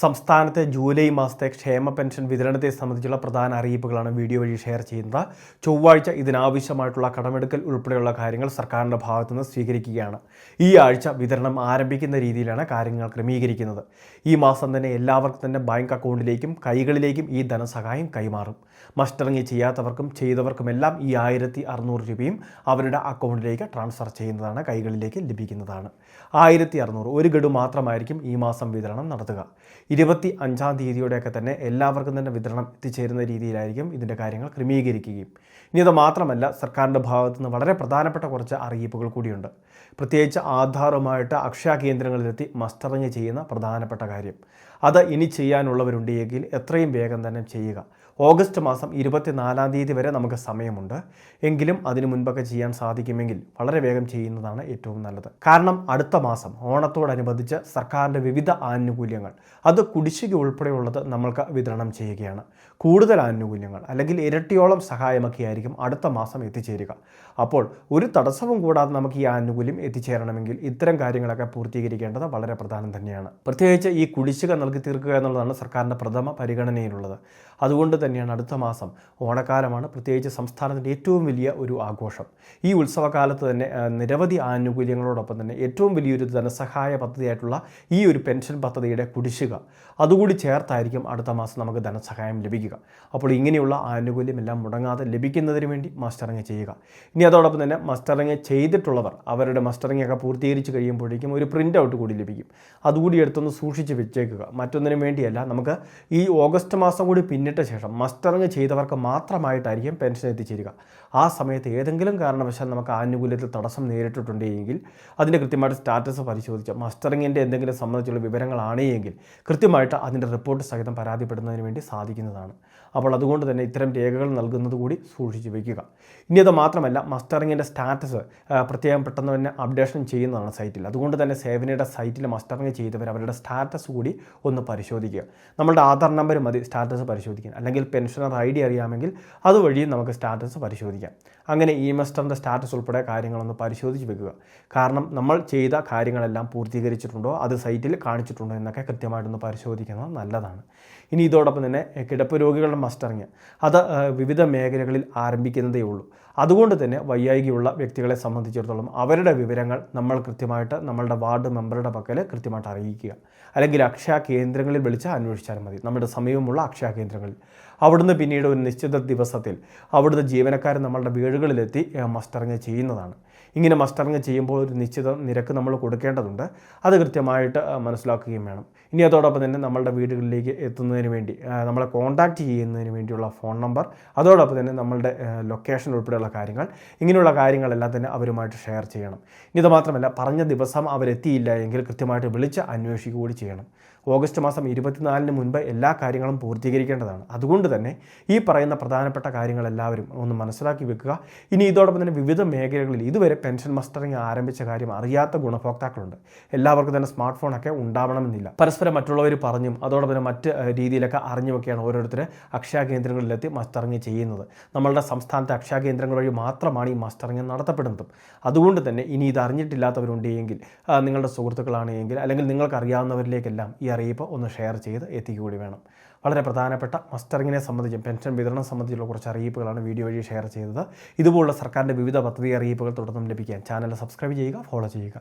സംസ്ഥാനത്തെ ജൂലൈ മാസത്തെ ക്ഷേമ പെൻഷൻ വിതരണത്തെ സംബന്ധിച്ചുള്ള പ്രധാന അറിയിപ്പുകളാണ് വീഡിയോ വഴി ഷെയർ ചെയ്യുന്നത്. ചൊവ്വാഴ്ച ഇതിനാവശ്യമായിട്ടുള്ള കടമെടുക്കൽ ഉൾപ്പെടെയുള്ള കാര്യങ്ങൾ സർക്കാരിന്റെ ഭാഗത്തുനിന്ന് സ്വീകരിക്കുകയാണ്. ഈ ആഴ്ച വിതരണം ആരംഭിക്കുന്ന രീതിയിലാണ് കാര്യങ്ങൾ ക്രമീകരിക്കുന്നത്. ഈ മാസം തന്നെ എല്ലാവർക്കും തന്നെ ബാങ്ക് അക്കൗണ്ടിലേക്കും കൈകളിലേക്കും ഈ ധനസഹായം കൈമാറും. മസ്റ്ററിങ് ചെയ്യാത്തവർക്കും ചെയ്തവർക്കുമെല്ലാം ഈ ആയിരത്തി അറുന്നൂറ് രൂപയും അവരുടെ അക്കൗണ്ടിലേക്ക് ട്രാൻസ്ഫർ ചെയ്യുന്നതാണ് കൈകളിലേക്ക് ലഭിക്കുന്നതാണ്. ആയിരത്തി അറുന്നൂറ് ഒരു ഗഡു മാത്രമായിരിക്കും ഈ മാസം വിതരണം നടത്തുക. ഇരുപത്തി അഞ്ചാം തീയതിയോടെയൊക്കെ തന്നെ എല്ലാവർക്കും തന്നെ വിതരണം എത്തിച്ചേരുന്ന രീതിയിലായിരിക്കും ഇതിന്റെ കാര്യങ്ങൾ ക്രമീകരിക്കുകയും. ഇനി അത് മാത്രമല്ല സർക്കാരിന്റെ ഭാഗത്തു നിന്ന് വളരെ പ്രധാനപ്പെട്ട കുറച്ച് അറിയിപ്പുകൾ കൂടിയുണ്ട്. പ്രത്യേകിച്ച് ആധാറുമായിട്ട് അക്ഷയ കേന്ദ്രങ്ങളിലെത്തി മസ്റ്ററിങ് ചെയ്യുന്ന പ്രധാനപ്പെട്ട കാര്യം. അത് ഇനി ചെയ്യാനുള്ളവരുണ്ടെങ്കിൽ എത്രയും വേഗം തന്നെ ചെയ്യുക. ഓഗസ്റ്റ് മാസം ഇരുപത്തിനാലാം തീയതി വരെ നമുക്ക് സമയമുണ്ട്. എങ്കിലും അതിനു മുൻപൊക്കെ ചെയ്യാൻ സാധിക്കുമെങ്കിൽ വളരെ വേഗം ചെയ്യുന്നതാണ് ഏറ്റവും നല്ലത്. കാരണം അടുത്ത മാസം ഓണത്തോടനുബന്ധിച്ച് സർക്കാരിന്റെ വിവിധ ആനുകൂല്യങ്ങൾ അത് കുടിശ്ശിക ഉൾപ്പെടെയുള്ളത് നമ്മൾക്ക് വിതരണം ചെയ്യുകയാണ്. കൂടുതൽ ആനുകൂല്യങ്ങൾ അല്ലെങ്കിൽ ഇരട്ടിയോളം സഹായമൊക്കെ ആയിരിക്കും അടുത്ത മാസം എത്തിച്ചേരുക. അപ്പോൾ ഒരു തടസ്സവും കൂടാതെ നമുക്ക് ഈ ആനുകൂല്യം എത്തിച്ചേരണമെങ്കിൽ ഇത്തരം കാര്യങ്ങളൊക്കെ പൂർത്തീകരിക്കേണ്ടത് വളരെ പ്രധാനം തന്നെയാണ്. പ്രത്യേകിച്ച് ഈ കുടിശ്ശിക നൽകി തീർക്കുക എന്നുള്ളതാണ് സർക്കാരിന്റെ പ്രഥമ പരിഗണനയിലുള്ളത്. അതുകൊണ്ട് തന്നെയാണ് അടുത്ത മാസം ഓണക്കാലമാണ്. പ്രത്യേകിച്ച് സംസ്ഥാനത്തിന്റെ ഏറ്റവും വലിയ ഒരു ആഘോഷം. ഈ ഉത്സവകാലത്ത് തന്നെ നിരവധി ആനുകൂല്യങ്ങളോടൊപ്പം തന്നെ ഏറ്റവും വലിയൊരു ധനസഹായ പദ്ധതിയായിട്ടുള്ള ഈ ഒരു പെൻഷൻ പദ്ധതിയുടെ കുടിശ്ശിക അതുകൂടി ചേർത്തായിരിക്കും അടുത്ത മാസം നമുക്ക് ധനസഹായം ലഭിക്കുക. അപ്പോൾ ഇങ്ങനെയുള്ള ആനുകൂല്യം എല്ലാം മുടങ്ങാതെ ലഭിക്കുന്നതിന് വേണ്ടി മസ്റ്ററിങ് ചെയ്യുക. ഇനി അതോടൊപ്പം തന്നെ മസ്റ്ററിങ് ചെയ്തിട്ടുള്ളവർ അവരുടെ മസ്റ്ററിങ് ഒക്കെ പൂർത്തീകരിച്ച് കഴിയുമ്പോഴേക്കും ഒരു പ്രിന്റ് ഔട്ട് കൂടി ലഭിക്കും. അതുകൂടി എടുത്തൊന്ന് സൂക്ഷിച്ച് വെച്ചേക്കുക. മറ്റൊന്നിനും വേണ്ടിയല്ല നമുക്ക് ഈ ഓഗസ്റ്റ് മാസം കൂടി പിന്നിട്ട ശേഷം മസ്റ്ററിങ് ചെയ്തവർക്ക് മാത്രമായിട്ടായിരിക്കും പെൻഷൻ എത്തിച്ചേരുക. ആ സമയത്ത് ഏതെങ്കിലും കാരണവശാൽ നമുക്ക് ആനുകൂല്യത്തിൽ തടസ്സം നേരിട്ടിട്ടുണ്ടെങ്കിൽ അതിന്റെ കൃത്യമായിട്ട് സ്റ്റാറ്റസ് പരിശോധിച്ച് മസ്റ്ററിങ്ങിന്റെ എന്തെങ്കിലും സംബന്ധിച്ചുള്ള വിവരങ്ങളാണ് എങ്കിൽ കൃത്യമായിട്ട് അതിന്റെ റിപ്പോർട്ട് സഹിതം പരാതിപ്പെടുന്നതിന് വേണ്ടി സാധിക്കുന്നതാണ്. അപ്പോൾ അതുകൊണ്ട് തന്നെ ഇത്തരം രേഖകൾ നൽകുന്നത് കൂടി സൂക്ഷിച്ചു വയ്ക്കുക. ഇനി അത് മാത്രമല്ല മസ്റ്ററിങ്ങിന്റെ സ്റ്റാറ്റസ് പ്രത്യേകം പെട്ടെന്ന് തന്നെ അപ്ഡേഷൻ ചെയ്യുന്നതാണ് സൈറ്റിൽ. അതുകൊണ്ട് തന്നെ സേവനയുടെ സൈറ്റിൽ മസ്റ്ററിങ് ചെയ്തവർ അവരുടെ സ്റ്റാറ്റസ് കൂടി ഒന്ന് പരിശോധിക്കുക. നമ്മളുടെ ആധാർ നമ്പർ മതി സ്റ്റാറ്റസ് പരിശോധിക്കാൻ. അല്ലെങ്കിൽ പെൻഷനർ ഐ ഡി അറിയാമെങ്കിൽ അതുവഴിയും നമുക്ക് സ്റ്റാറ്റസ് പരിശോധിക്കാം. അങ്ങനെ ഇ മസ്റ്ററിന്റെ സ്റ്റാറ്റസ് ഉൾപ്പെടെ കാര്യങ്ങളൊന്ന് പരിശോധിച്ച് വെക്കുക. കാരണം നമ്മൾ ചെയ്ത കാര്യങ്ങളെല്ലാം പൂർത്തീകരിച്ചിട്ടുണ്ടോ അത് സൈറ്റിൽ കാണിച്ചിട്ടുണ്ടോ എന്നൊക്കെ കൃത്യമായിട്ടൊന്ന് പരിശോധിക്കുന്നത് നല്ലതാണ്. ഇനി ഇതോടൊപ്പം തന്നെ കിടപ്പ് രോഗികളുടെ മസ്റ്ററിങ്. അത് വിവിധ മേഖലകളിൽ ആരംഭിക്കുന്നതേ ഉള്ളൂ. അതുകൊണ്ട് തന്നെ വയ്യായികയുള്ള വ്യക്തികളെ സംബന്ധിച്ചിടത്തോളം അവരുടെ വിവരങ്ങൾ നമ്മൾ കൃത്യമായിട്ട് നമ്മളുടെ വാർഡ് മെമ്പറുടെ പക്കൽ കൃത്യമായിട്ട് അറിയിക്കുക. അല്ലെങ്കിൽ അക്ഷയ കേന്ദ്രങ്ങളിൽ വിളിച്ച് അന്വേഷിച്ചാൽ മതി. നമ്മുടെ സമീപമുള്ള അക്ഷയ കേന്ദ്രങ്ങളിൽ. അവിടുന്ന് പിന്നീട് ഒരു നിശ്ചിത ദിവസത്തിൽ അവിടുന്ന് ജീവനക്കാർ നമ്മളുടെ വീടുകളിലെത്തി മസ്റ്ററിങ് ചെയ്യുന്നതാണ്. ഇങ്ങനെ മസ്റ്ററിങ് ചെയ്യുമ്പോൾ ഒരു നിശ്ചിത നിരക്ക് നമ്മൾ കൊടുക്കേണ്ടതുണ്ട്. അത് കൃത്യമായിട്ട് മനസ്സിലാക്കുകയും വേണം. ഇനി അതോടൊപ്പം തന്നെ നമ്മളുടെ വീടുകളിലേക്ക് എത്തുന്നതിന് വേണ്ടി നമ്മളെ കോൺടാക്റ്റ് ചെയ്യുന്നതിന് വേണ്ടിയുള്ള ഫോൺ നമ്പർ അതോടൊപ്പം തന്നെ നമ്മളുടെ ലൊക്കേഷൻ ഉൾപ്പെടെയുള്ള കാര്യങ്ങൾ ഇങ്ങനെയുള്ള കാര്യങ്ങളെല്ലാം തന്നെ അവരുമായിട്ട് ഷെയർ ചെയ്യണം. ഇത് മാത്രമല്ല പറഞ്ഞ ദിവസം അവരെത്തിയില്ല എങ്കിൽ കൃത്യമായിട്ട് വിളിച്ച് അന്വേഷിക്കുക കൂടി ചെയ്യണം. ഓഗസ്റ്റ് മാസം ഇരുപത്തിനാലിന് മുൻപ് എല്ലാ കാര്യങ്ങളും പൂർത്തീകരിക്കേണ്ടതാണ്. അതുകൊണ്ട് തന്നെ ഈ പറയുന്ന പ്രധാനപ്പെട്ട കാര്യങ്ങളെല്ലാവരും ഒന്ന് മനസ്സിലാക്കി വെക്കുക. ഇനി ഇതോടൊപ്പം തന്നെ വിവിധ മേഖലകളിൽ ഇതുവരെ പെൻഷൻ മസ്റ്ററിങ് ആരംഭിച്ച കാര്യം അറിയാത്ത ഗുണഭോക്താക്കളുണ്ട്. എല്ലാവർക്കും തന്നെ സ്മാർട്ട് ഫോണൊക്കെ ഉണ്ടാവണമെന്നില്ല. പരസ്പരം മറ്റുള്ളവർ പറഞ്ഞും അതോടൊപ്പം തന്നെ മറ്റ് രീതിയിലൊക്കെ അറിഞ്ഞുമൊക്കെയാണ് ഓരോരുത്തർ അക്ഷയ കേന്ദ്രങ്ങളിലെത്തി മസ്റ്ററിങ് ചെയ്യുന്നത്. നമ്മളുടെ സംസ്ഥാനത്തെ അക്ഷയ കേന്ദ്രങ്ങൾ വഴി മാത്രമാണ് ഈ മാസ്റ്ററിങ് നടത്തപ്പെടുന്നത്. അതുകൊണ്ട് തന്നെ ഇനി ഇത് അറിഞ്ഞിട്ടില്ലാത്തവരുണ്ടെങ്കിൽ നിങ്ങളുടെ സുഹൃത്തുക്കളാണെങ്കിൽ അല്ലെങ്കിൽ നിങ്ങൾക്കറിയാവുന്നവരിലേക്കെല്ലാം ഈ അറിയിപ്പ് ഒന്ന് ഷെയർ ചെയ്ത് എത്തിക്കുകകൂടി വേണം. വളരെ പ്രധാനപ്പെട്ട മസ്റ്ററിങ്ങിനെ സംബന്ധിച്ചും പെൻഷൻ വിതരണം സംബന്ധിച്ചുള്ള കുറച്ച് അറിയിപ്പുകളാണ് വീഡിയോ വഴി ഷെയർ ചെയ്തത്. ഇതുപോലുള്ള സർക്കാരിന്റെ വിവിധ പദ്ധതി അറിയിപ്പുകൾ തുടർന്നും ലഭിക്കാൻ ചാനൽ സബ്സ്ക്രൈബ് ചെയ്യുക ഫോളോ ചെയ്യുക.